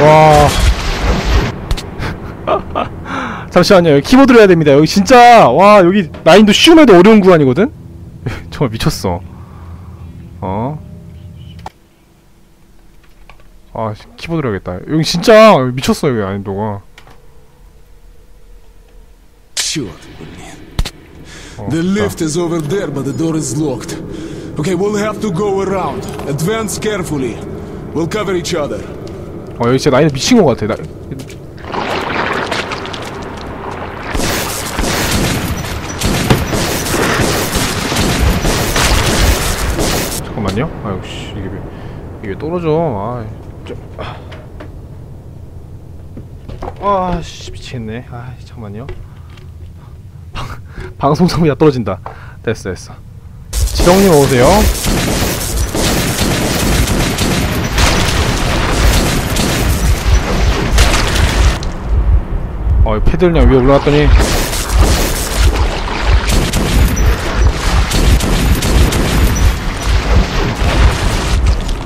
와 잠시만요 여기 키보드로 해야 됩니다 여기 진짜 와 여기 라인도 쉬움에도 어려운 구간이거든? 정말 미쳤어 어? 아 키보드로 해야겠다 여기 진짜 미쳤어 여기 난이도가 어, The lift is over there, but the door is locked. Okay, we'll have to go around. Advance carefully. We'll cover each other. 어 여기 진짜 난이도 미친 것 같아. 나... 잠깐만요. 아유 씨 이게 왜 이게 떨어져. 아, 좀... 아씨 미치겠네. 아 잠깐만요. 방 방송성이 다 떨어진다. 됐어 됐어. 지렁님 오세요. 어, 이 패들 그냥 위에 올라갔더니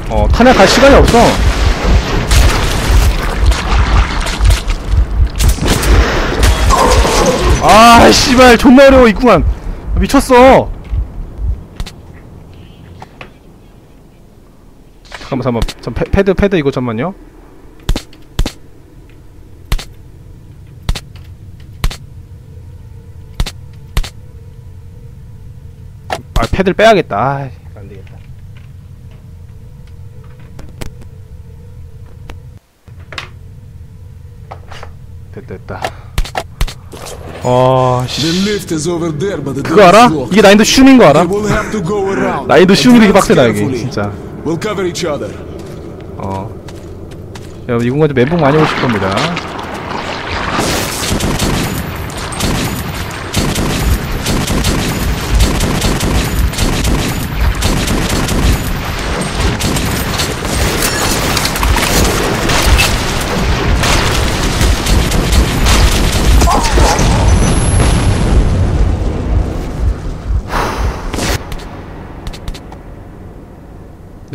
어, 탄약할 시간이 없어. 아, 씨발, 존나 어려워, 있구만. 미쳤어. 잠깐만, 잠깐만. 패드, 패드 이거 잠만요. 아 패드를 빼야겠다 아, 안 되겠다 됐다 됐다 어... 씨 그거 알아? 이게 난이도 슈밍인 거 알아? 난이도 슈밍이 이렇게 Advance 빡세다 여기 carefully. 진짜. 어 여러분 이 공간 좀 멘붕 많이 오실 겁니다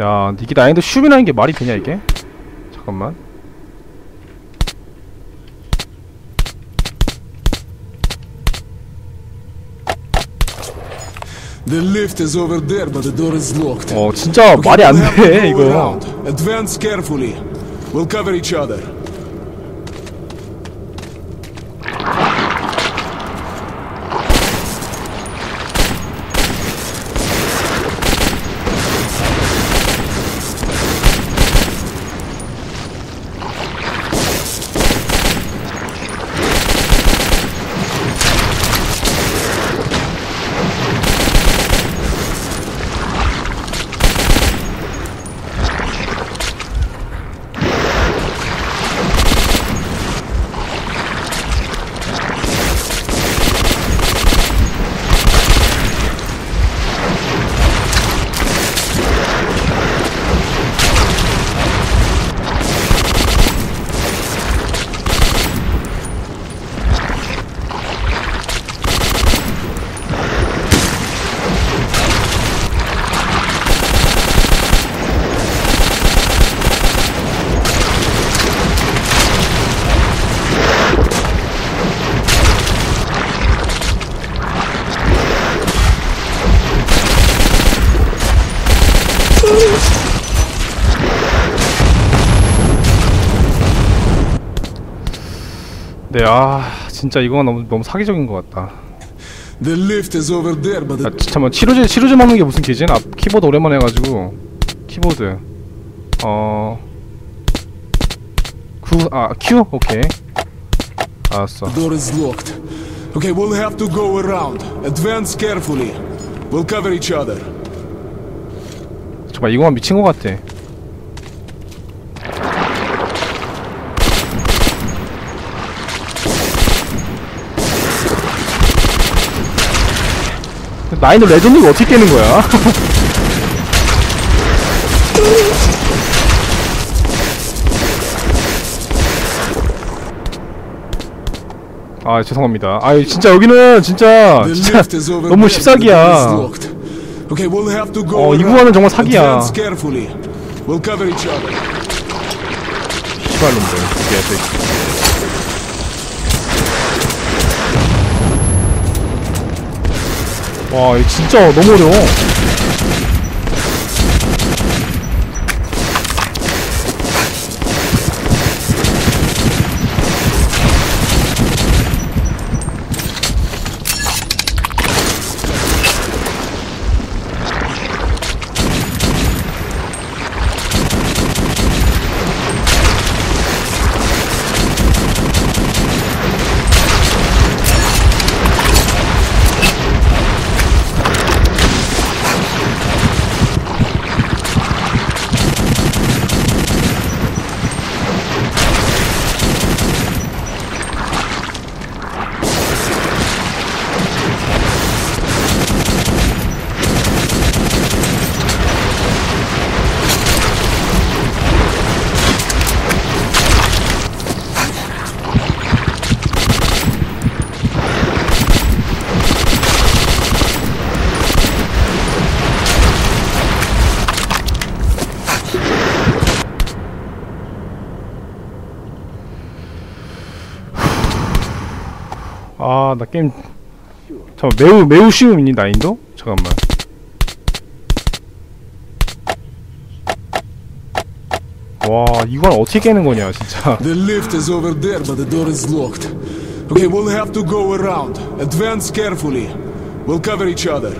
야 이게 난이도 슈밍하는 게 말이 되냐 이게? 잠깐만 The lift is over there, but the door is locked. 어 진짜 Okay, 말이 we'll 안 have to 돼 go 이거 around. Advance carefully. We'll cover each other. 네, 아 진짜 이거 너무 너무 사기적인 것 같다. The lift is over there, but 아, 잠깐만 치료제 치료제 먹는 게 무슨 개진? 아 키보드 오랜만에 해가지고 키보드 어 구, 아, Q? 오케이. 알았어. door is locked. Okay, we'll have to go around. Advance carefully. We'll cover each other. 정말 이거만 미친 것 같아. 나인도 레전드가 어떻게 깨는 거야? 아 죄송합니다. 아 진짜 여기는 진짜 진짜 너무 십사기야. 어, 이. 구간은 정말 사기야. 시발놈들 개새끼 와 진짜 너무 어려워 아 나 게임 잠깐 매우 매우 쉬움이니 난이도? 잠깐만 와 이걸 어떻게 깨는 거냐 진짜 The lift is over there, but the door is locked. Okay, we'll have to go around. Advance carefully. We'll cover each other.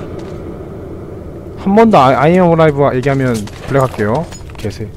한 번 더 아이엠 라이브 얘기하면 블랙 할게요 개새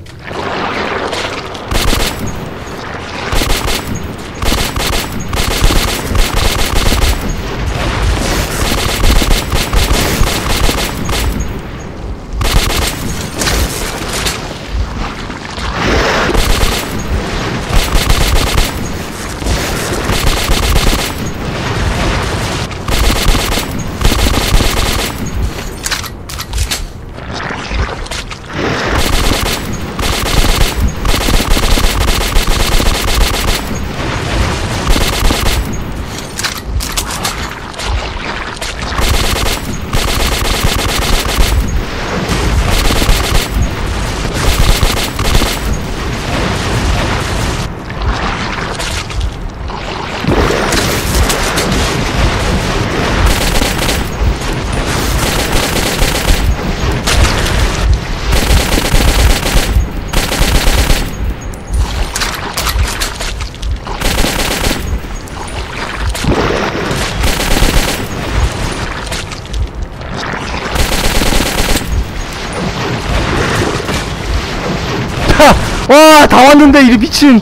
와 다 왔는데 이 미친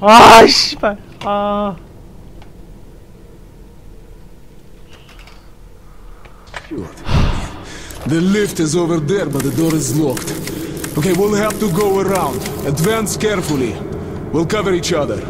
아 씨발 아 The lift is over there, but the door is locked. Okay, we'll have to go around. Advance carefully. We'll cover each other.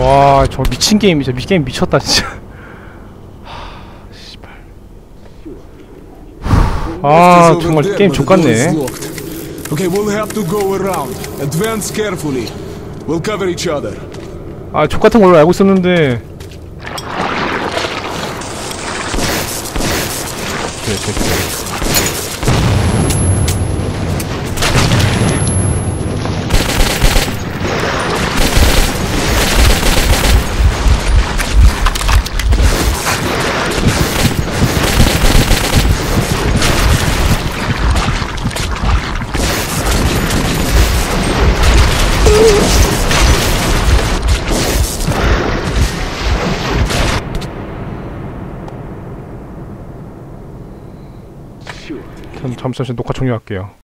와, 저 미친 게임, 저미 게임 미쳤다 진짜. 아, 정말 게임 족같네. Okay, we'll have to go around. Advance carefully. We'll cover each other. 아, 족같은 걸로 알고 있었는데. 네, 새끼. 잠, 잠시만 녹화 종료할게요